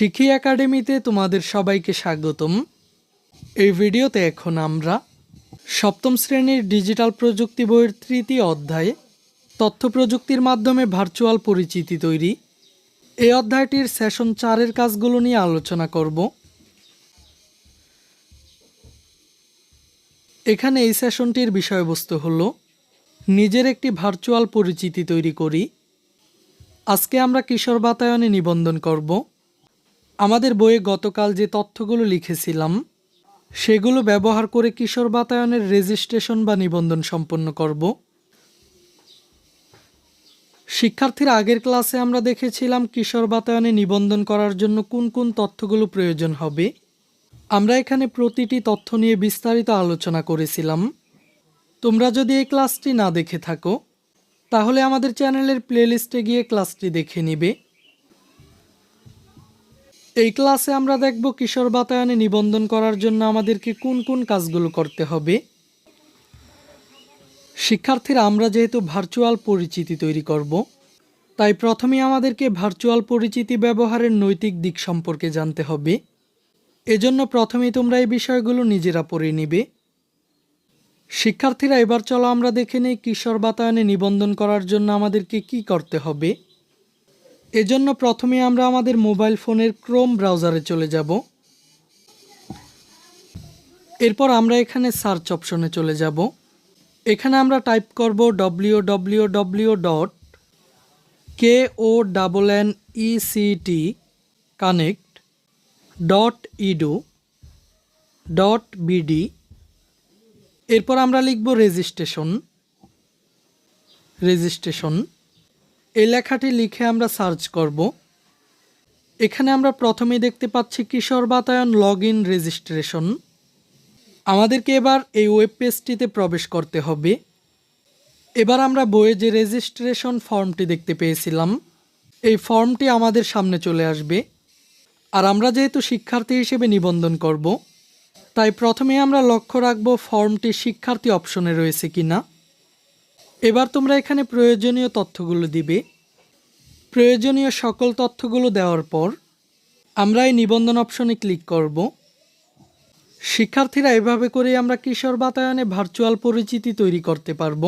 শিখি একাডেমিতে তোমাদের সবাইকে স্বাগতম। এই ভিডিওতে এখন আমরা সপ্তম শ্রেণির ডিজিটাল প্রযুক্তি বইয়ের তৃতীয় অধ্যায়ে তথ্য প্রযুক্তির মাধ্যমে ভার্চুয়াল পরিচিতি তৈরি। এই অধ্যায়টির সেশন চারের কাজগুলো নিয়ে আলোচনা করব। এখানে এই সেশনটির বিষয়বস্তু হলো, নিজের একটি ভার্চুয়াল পরিচিতি তৈরি করি। আজকে আমরা কিশোর বাতায়নে নিবন্ধন করব। আমাদের বইয়ে গতকাল যে তথ্যগুলো লিখেছিলাম, সেগুলো ব্যবহার করে কিশোর বাতায়নের রেজিস্ট্রেশন বা নিবন্ধন সম্পন্ন করব। শিক্ষার্থীর আগের ক্লাসে আমরা দেখেছিলাম কিশোর বাতায়নে নিবন্ধন করার জন্য কোন কোন তথ্যগুলো প্রয়োজন হবে। আমরা এখানে প্রতিটি তথ্য নিয়ে বিস্তারিত আলোচনা করেছিলাম। তোমরা যদি এই ক্লাসটি না দেখে থাকো, তাহলে আমাদের চ্যানেলের প্লেলিস্টে গিয়ে ক্লাসটি দেখে নিবে। এই ক্লাসে আমরা দেখব কিশোর বাতায়নে নিবন্ধন করার জন্য আমাদেরকে কোন কোন কাজগুলো করতে হবে। শিক্ষার্থীরা, আমরা যেহেতু ভার্চুয়াল পরিচিতি তৈরি করব, তাই প্রথমে আমাদেরকে ভার্চুয়াল পরিচিতি ব্যবহারের নৈতিক দিক সম্পর্কে জানতে হবে। এজন্য প্রথমে তোমরা এই বিষয়গুলো নিজেরা পড়ে নিবে। শিক্ষার্থীরা, এবার চলো আমরা দেখে নেই কিশোর বাতায়নে নিবন্ধন করার জন্য আমাদেরকে কি করতে হবে। এজন্য প্রথমে আমরা আমাদের মোবাইল ফোনের ক্রোম ব্রাউজারে চলে যাব। এরপর আমরা এখানে সার্চ অপশনে চলে যাব। এখানে আমরা টাইপ করব W W W dot K O double N ECT connect dot edu dot BD এরপর আমরা লিখব রেজিস্ট্রেশন রেজিস্ট্রেশন এই লেখাটি লিখে আমরা সার্চ করব। এখানে আমরা প্রথমে দেখতে পাচ্ছি Kishor Batayan log in registration. আমাদেরকে এবার এই ওয়েব পেজটিতে প্রবেশ করতে হবে। এবার আমরা বইয়ে যে রেজিস্ট্রেশন ফর্মটি দেখতে পেয়েছিলাম, এই ফর্মটি আমাদের সামনে চলে আসবে। আর আমরা যেহেতু শিক্ষার্থী হিসেবে নিবন্ধন করব, তাই প্রথমে আমরা লক্ষ্য রাখব ফর্মটি শিক্ষার্থী অপশনে রয়েছে কিনা। এবার তোমরা এখানে প্রয়োজনীয় তথ্যগুলো দিবে। প্রয়োজনীয় সকল তথ্যগুলো দেওয়ার পর আমরা এই নিবন্ধন অপশনে ক্লিক করব। শিক্ষার্থীরা এভাবে করে আমরা কিশোর বাতায়নে ভার্চুয়াল পরিচিতি তৈরি করতে পারব।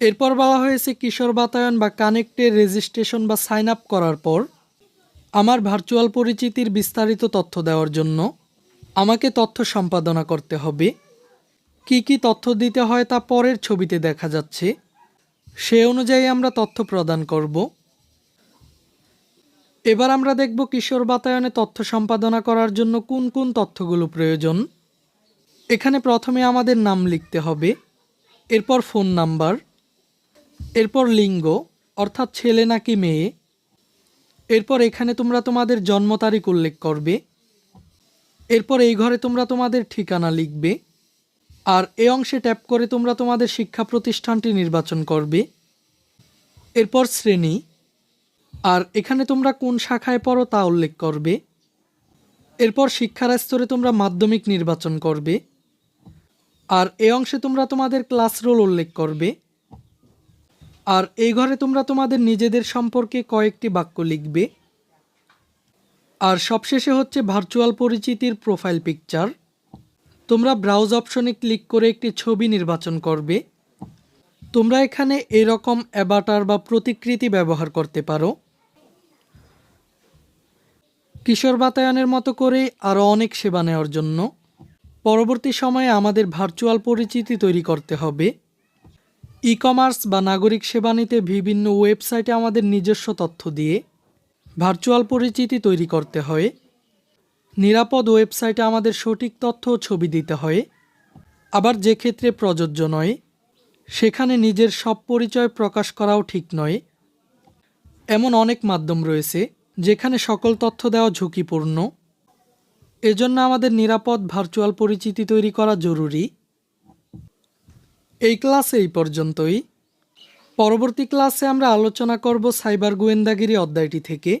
এরপর বলা হয়েছে কিশোর বাতায়ন বা কানেক্টের রেজিস্ট্রেশন বা সাইন আপ করার পর আমার ভার্চুয়াল পরিচিতির বিস্তারিত তথ্য দেওয়ার জন্য আমাকে তথ্য সম্পাদনা করতে হবে। কি কি তথ্য দিতে হয় তা পরের ছবিতে দেখা যাচ্ছে। সে অনুযায়ী আমরা তথ্য প্রদান করব। এবার আমরা দেখব কিশোর বাতায়নে তথ্য সম্পাদনা করার জন্য কোন কোন তথ্যগুলো প্রয়োজন। এখানে প্রথমে আমাদের নাম লিখতে হবে। এরপর ফোন নাম্বার। এরপর লিঙ্গ, অর্থাৎ ছেলে নাকি মেয়ে। এরপর এখানে তোমরা তোমাদের জন্ম তারিখ উল্লেখ করবে। এরপর এই ঘরে তোমরা তোমাদের ঠিকানা লিখবে। আর এ অংশে ট্যাপ করে তোমরা তোমাদের শিক্ষা প্রতিষ্ঠানটি নির্বাচন করবে। এরপর শ্রেণি। আর এখানে তোমরা কোন শাখায় পড়ো তা উল্লেখ করবে। এরপর শিক্ষার স্তরে তোমরা মাধ্যমিক নির্বাচন করবে। আর এ অংশে তোমরা তোমাদের ক্লাস রোল উল্লেখ করবে। আর এই ঘরে তোমরা তোমাদের নিজেদের সম্পর্কে কয়েকটি বাক্য লিখবে। আর সবশেষে হচ্ছে ভার্চুয়াল পরিচিতির প্রোফাইল পিকচার তোমরা ব্রাউজ অপশনে ক্লিক করে একটি ছবি নির্বাচন করবে। তোমরা এখানে এরকম অ্যাবাটার বা প্রতিকৃতি ব্যবহার করতে পারো। কিশোর বাতায়নের মতো করে আরও অনেক সেবা নেওয়ার জন্য। পরবর্তী সময়ে আমাদের ভার্চুয়াল পরিচিতি তৈরি করতে হবে। ই কমার্স বা নাগরিক সেবা নিতে বিভিন্ন ওয়েবসাইটে আমাদের নিজস্ব তথ্য দিয়ে ভার্চুয়াল পরিচিতি তৈরি করতে হয়। নিরাপদ ওয়েবসাইটে আমাদের সঠিক তথ্য ছবি দিতে হয়। আবার যে ক্ষেত্রে প্রযোজ্য নয়, সেখানে নিজের সব পরিচয় প্রকাশ করাও ঠিক নয়। এমন অনেক মাধ্যম রয়েছে, যেখানে সকল তথ্য দেওয়া ঝুঁকিপূর্ণ। এজন্য আমাদের নিরাপদ ভার্চুয়াল পরিচিতি তৈরি করা জরুরি। এই ক্লাসে এই পর্যন্তই। পরবর্তী ক্লাসে আমরা আলোচনা করব সাইবার গোয়েন্দাগিরি অধ্যায়টি থেকে।